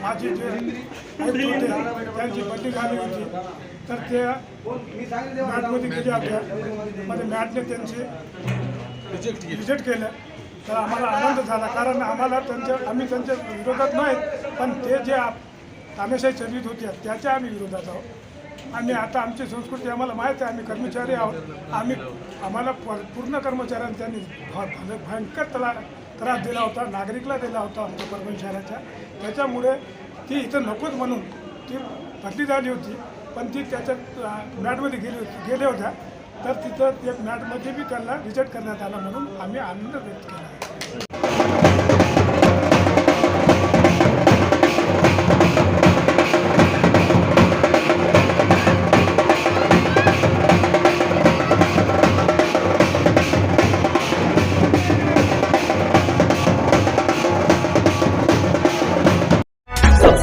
माझे जे आयुक्त होते त्यांची बदली झाली होती. तर ते मॅटमध्ये गेले होत्या म्हणजे मॅटने त्यांचे रिजेक्ट केलं. तर आम्हाला आनंद झाला कारण आम्हाला त्यांच्या आम्ही त्यांच्या विरोधात नाहीत पण ते जे तामेशाही चरित होत्या त्याच्या आम्ही विरोधात आहोत. आणि आता आमची संस्कृती आम्हाला माहीत आहे आम्ही कर्मचारी आहोत. आम्ही आम्हाला प- पूर्ण कर्मचाऱ्यांनी त्यांनी भ- भयंकर त्याला त्रास दिला होता नागरिकला दिला होता आमच्या परभणी शहराच्या. त्याच्यामुळे ती इथं नकोच म्हणून ती बदली झाली होती पण ती त्याच्या मॅटमध्ये गेली होती गेल्या होत्या. तर तिथं एक मॅटमध्ये बी त्यांना रिजेक्ट करण्यात आला म्हणून आम्ही आनंद व्यक्त केला.